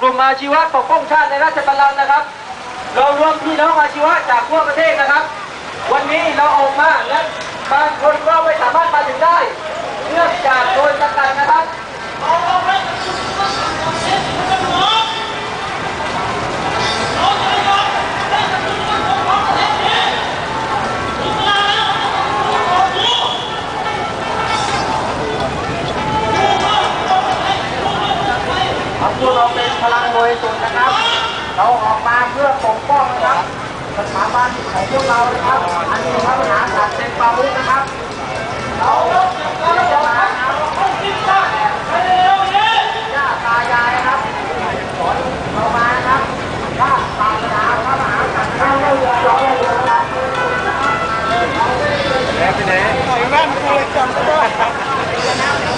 กลุ่มอาชีวะปกป้องชาติในราชบัลลังก์นะครับ เรารวมพี่น้องอาชีวะจากทั่วประเทศนะครับ วันนี้เราออกมาและบางคนก็ไม่สามารถมาถึงได้ ของพวกเราเป็นพลังบริสุทธิ์นะครับ เราออกมาเพื่อปกป้องนะครับสถาบันของพวกเรานะครับ อันนี้พระมหากษัตริย์เป็นประมุขนะครับเราเราจะมาญาติตายายนะครับสอนเรามาครับถ้าศาสนาพระมหากษัตริย์เราไม่เดือดร้อนเลยนะครับไปไหนบ้านกูเลยจำได้